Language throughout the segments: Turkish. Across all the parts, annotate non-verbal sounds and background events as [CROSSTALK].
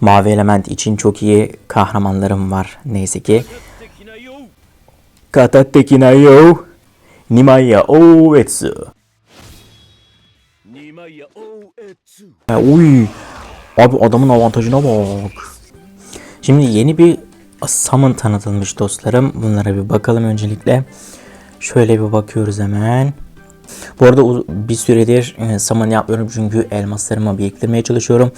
Mavi element için çok iyi kahramanlarım var neyse ki. Katattekina yo. Nimaya o etsu. Uy. Abi adamın avantajına bak. Şimdi yeni bir summon tanıtılmış dostlarım. Bunlara bir bakalım öncelikle. Şöyle bir bakıyoruz hemen. Bu arada bir süredir e, summon yapmıyorum çünkü elmaslarımı biriktirmeye çalışıyorum.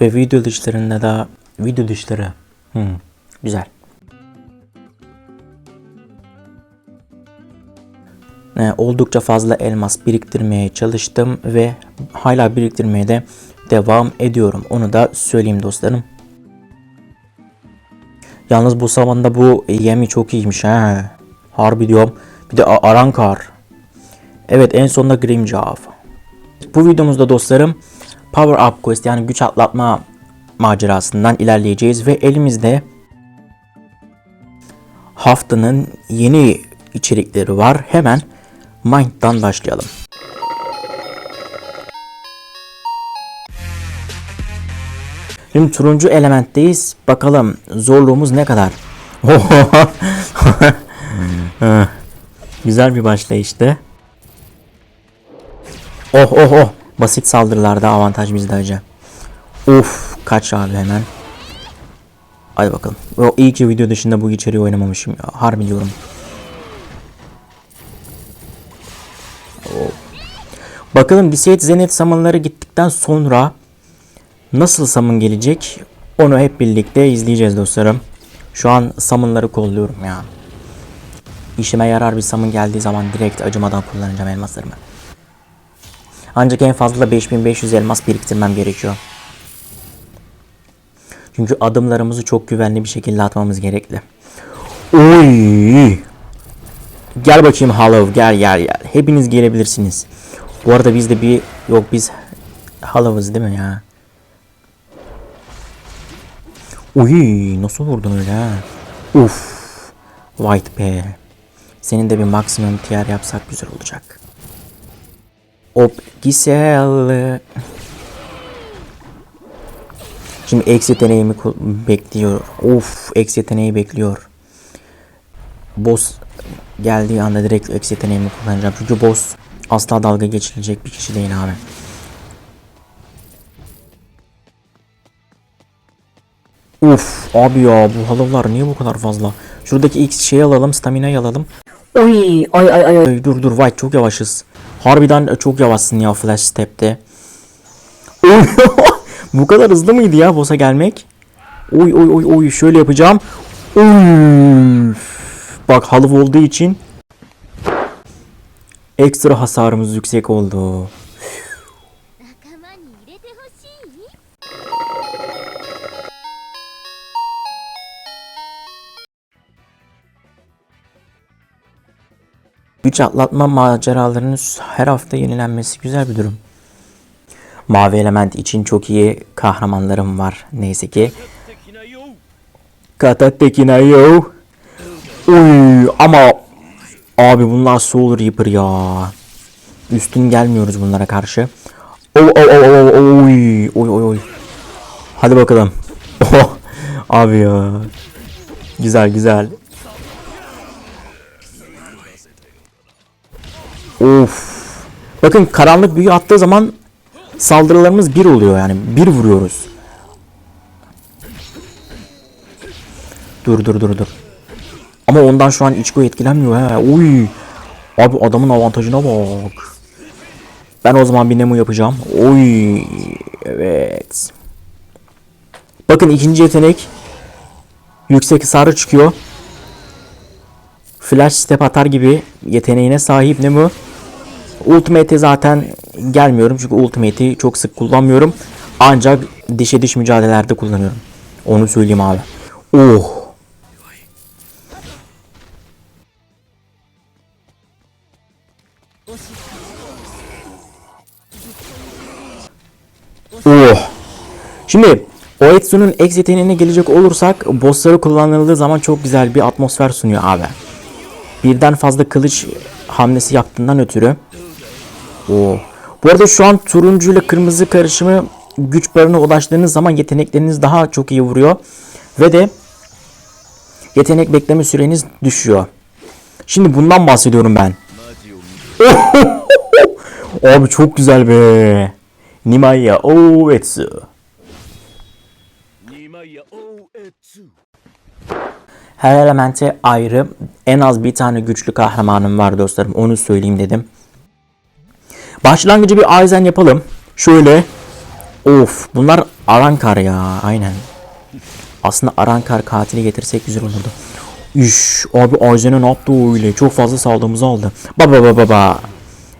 Ve video dışlarında da video dışları. Hmm, güzel. E, oldukça fazla elmas biriktirmeye çalıştım ve hala biriktirmeye de devam ediyorum. Onu da söyleyeyim dostlarım. Yalnız bu zamanda bu yemi çok iyiymiş ha. Harbi diyorum. Bir de Arankar. Evet en sonunda Grimjaw. Bu videomuzda dostlarım Power Up Quest yani güç atlatma macerasından ilerleyeceğiz ve elimizde haftanın yeni içerikleri var. Hemen Mind'dan başlayalım. Şimdi turuncu elementteyiz. Bakalım zorluğumuz ne kadar? [LAUGHS] [LAUGHS] Güzel bir başlayıştı. Oh oh oh. Basit saldırılarda avantaj bizde hacı. Uf kaç abi hemen. Hadi bakalım. O ilk video dışında bu içeriği oynamamışım ya. Harbi diyorum. Bakalım Diseyt Zenith summonları gittikten sonra nasıl summon gelecek onu hep birlikte izleyeceğiz dostlarım. Şu an summonları kolluyorum ya. İşime yarar bir summon geldiği zaman direkt acımadan kullanacağım elmaslarımı. Ancak en fazla 5500 elmas biriktirmem gerekiyor. Çünkü adımlarımızı çok güvenli bir şekilde atmamız gerekli. Oy! Gel bakayım Hollow gel gel gel. Hepiniz gelebilirsiniz. Bu arada biz de bir yok biz Hollow'ız değil mi ya? Uy nasıl vurdun öyle ha? Uf. White be. Senin de bir maksimum tier yapsak güzel olacak. Hop güzel. Şimdi X yeteneğimi bekliyor. Of X yeteneği bekliyor. Boss geldiği anda direkt X yeteneğimi kullanacağım. Çünkü boss asla dalga geçilecek bir kişi değil abi. Uf abi ya bu halılar niye bu kadar fazla? Şuradaki X şeyi alalım, stamina'yı alalım. Oy ay ay ay. ay. Dur dur White çok yavaşız. Harbiden çok yavaşsın ya flash step'te. [LAUGHS] Bu kadar hızlı mıydı ya boss'a gelmek? Oy oy oy oy şöyle yapacağım. Oy. Bak halı olduğu için ekstra hasarımız yüksek oldu. Güç atlatma maceralarının her hafta yenilenmesi güzel bir durum. Mavi element için çok iyi kahramanlarım var neyse ki. Katatekina yo. Uy ama abi bunlar Soul Reaper ya. Üstün gelmiyoruz bunlara karşı. Oy oy oy oy oy oy oy. Hadi bakalım. [LAUGHS] Abi ya. Güzel güzel. Of. Bakın karanlık büyü attığı zaman saldırılarımız bir oluyor yani. Bir vuruyoruz. Dur dur dur dur. Ama ondan şu an Ichigo etkilenmiyor he. Uy. Abi adamın avantajına bak. Ben o zaman bir Nemo yapacağım. Oy. Evet. Bakın ikinci yetenek. Yüksek hasarı çıkıyor. Flash step atar gibi yeteneğine sahip Nemo. Ultimate'e zaten gelmiyorum çünkü Ultimate'i çok sık kullanmıyorum. Ancak dişe diş mücadelelerde kullanıyorum. Onu söyleyeyim abi. Oh. Oh. Şimdi Oetsu'nun X yeteneğine gelecek olursak bossları kullanıldığı zaman çok güzel bir atmosfer sunuyor abi. Birden fazla kılıç hamlesi yaptığından ötürü. Oo. Bu arada şu an turuncu ile kırmızı karışımı güç barına ulaştığınız zaman yetenekleriniz daha çok iyi vuruyor. Ve de yetenek bekleme süreniz düşüyor. Şimdi bundan bahsediyorum ben. [LAUGHS] Abi çok güzel be. Nimaya o etsu. Her elemente ayrı en az bir tane güçlü kahramanım var dostlarım. Onu söyleyeyim dedim. Başlangıcı bir Aizen yapalım. Şöyle. Of bunlar Arankar ya aynen. Aslında Arankar katili getirsek güzel olurdu. Üş abi Aizen'e ne yaptı öyle? Çok fazla saldığımızı aldı. Baba baba baba.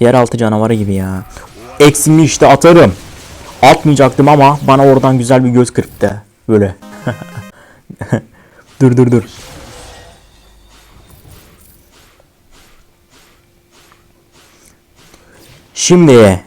Yeraltı canavarı gibi ya. Eksimi işte atarım. Atmayacaktım ama bana oradan güzel bir göz kırptı. Böyle. [LAUGHS] dur dur dur. Şimdi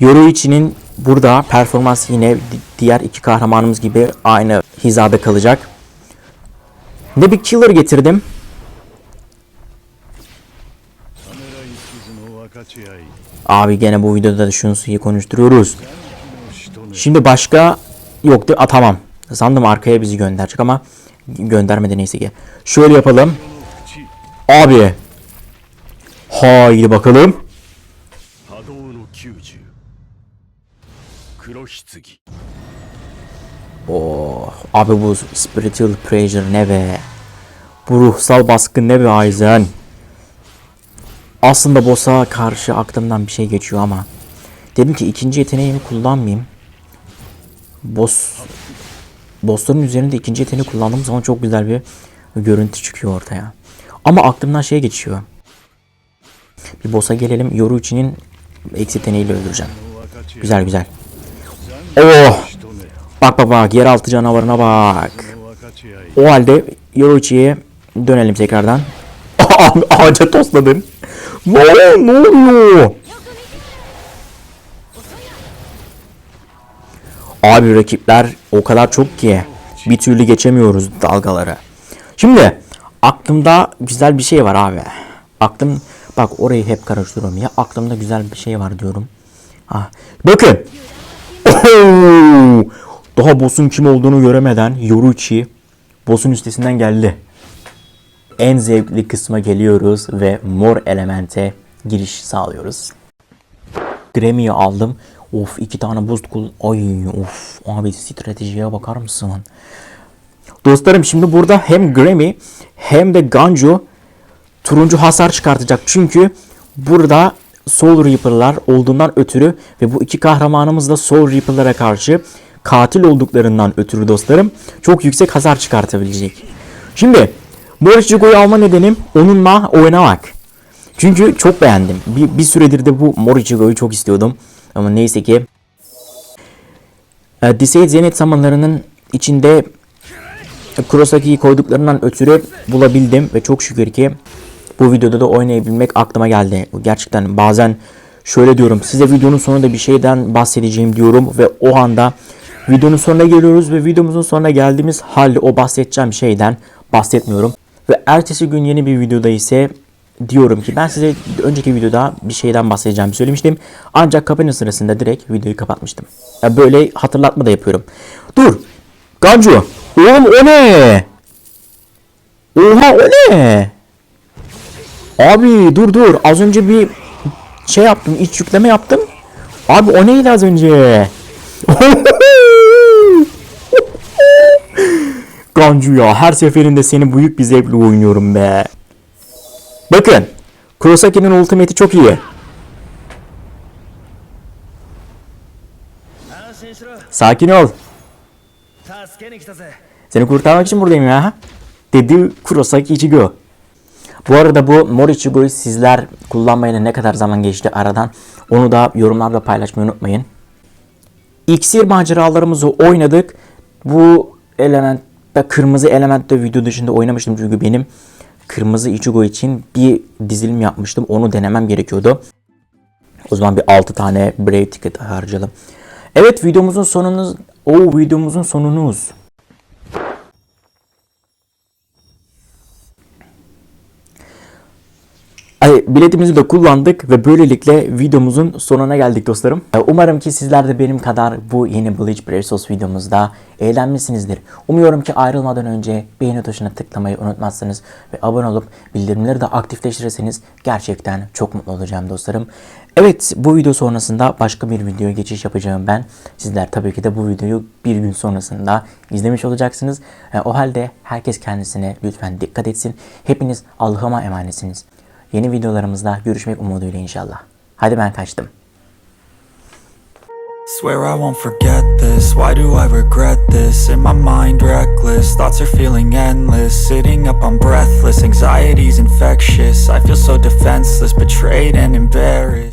Yoruichi'nin burada performans yine diğer iki kahramanımız gibi aynı hizada kalacak. Ne bir killer getirdim. Abi gene bu videoda da şunu iyi konuşturuyoruz. Şimdi başka yoktu. A tamam. Sandım arkaya bizi gönderecek ama göndermedi neyse ki. Şöyle yapalım. Abi Haydi bakalım. Oh, abi bu spiritual pressure ne be? Bu ruhsal baskın ne be Aizen? Aslında boss'a karşı aklımdan bir şey geçiyor ama dedim ki ikinci yeteneğimi kullanmayayım. Boss boss'ların üzerinde ikinci yeteneği kullandığım zaman çok güzel bir görüntü çıkıyor ortaya. Ama aklımdan şey geçiyor. Bir boss'a gelelim. Yoruichi'nin eksi teneğiyle öldüreceğim. Güzel güzel. Oh! Bak bak bak yeraltı canavarına bak. O halde Yoruichi'ye dönelim tekrardan. [LAUGHS] Ağaca tosladım. Ne oluyor? Ne oluyor? Abi rakipler o kadar çok ki bir türlü geçemiyoruz dalgaları. Şimdi aklımda güzel bir şey var abi. Aklım bak orayı hep karıştırıyorum ya. Aklımda güzel bir şey var diyorum. Ha. Bakın. Daha boss'un kim olduğunu göremeden Yoruichi boss'un üstesinden geldi. En zevkli kısma geliyoruz ve mor elemente giriş sağlıyoruz. Grammy'yi aldım. Of iki tane boost kul... Ay of abi stratejiye bakar mısın? Dostlarım şimdi burada hem Grammy hem de Ganjo turuncu hasar çıkartacak. Çünkü burada Soul Reaper'lar olduğundan ötürü ve bu iki kahramanımız da Soul Reaper'lara karşı katil olduklarından ötürü dostlarım çok yüksek hasar çıkartabilecek. Şimdi Morichigo'yu alma nedenim onunla oynamak. Çünkü çok beğendim. Bir, bir süredir de bu Morichigo'yu çok istiyordum. Ama neyse ki e, Diseit Zenit zamanlarının içinde Kurosaki'yi koyduklarından ötürü bulabildim ve çok şükür ki bu videoda da oynayabilmek aklıma geldi. Gerçekten bazen şöyle diyorum size videonun sonunda bir şeyden bahsedeceğim diyorum ve o anda videonun sonuna geliyoruz ve videomuzun sonuna geldiğimiz halde o bahsedeceğim şeyden bahsetmiyorum. Ve ertesi gün yeni bir videoda ise diyorum ki ben size önceki videoda bir şeyden bahsedeceğimi söylemiştim. Ancak kapanış sırasında direkt videoyu kapatmıştım. Ya böyle hatırlatma da yapıyorum. Dur. Gancu. Oğlum o ne? Oha o ne? Abi dur dur az önce bir şey yaptım iç yükleme yaptım. Abi o neydi az önce? [LAUGHS] Gancu ya her seferinde seni büyük bir zevkle oynuyorum be. Bakın Kurosaki'nin ultimate'i çok iyi. Sakin ol. Seni kurtarmak için buradayım ya. Dedi Kurosaki Ichigo. Bu arada bu Mor sizler kullanmayla ne kadar zaman geçti aradan onu da yorumlarda paylaşmayı unutmayın. İksir maceralarımızı oynadık. Bu elementte kırmızı elementte video dışında oynamıştım çünkü benim kırmızı Ichigo için bir dizilim yapmıştım. Onu denemem gerekiyordu. O zaman bir 6 tane Brave ticket harcadım. Evet videomuzun sonunuz o videomuzun sonunuz. Biletimizi de kullandık ve böylelikle videomuzun sonuna geldik dostlarım. Ee, Umarım ki sizler de benim kadar bu yeni Bleach Brazos videomuzda eğlenmişsinizdir. Umuyorum ki ayrılmadan önce beğeni tuşuna tıklamayı unutmazsınız ve abone olup bildirimleri de aktifleştirirseniz gerçekten çok mutlu olacağım dostlarım. Evet bu video sonrasında başka bir videoya geçiş yapacağım ben. Sizler tabii ki de bu videoyu bir gün sonrasında izlemiş olacaksınız. Ee, O halde herkes kendisine lütfen dikkat etsin. Hepiniz Allah'ıma emanetsiniz. Yeni videolarımızda görüşmek umuduyla inşallah. Hadi ben kaçtım. Swear I won't forget this. Why do I regret this? In my mind, reckless. Thoughts are feeling endless. Sitting up, I'm breathless. Anxiety's infectious. I feel so defenseless, betrayed and embarrassed.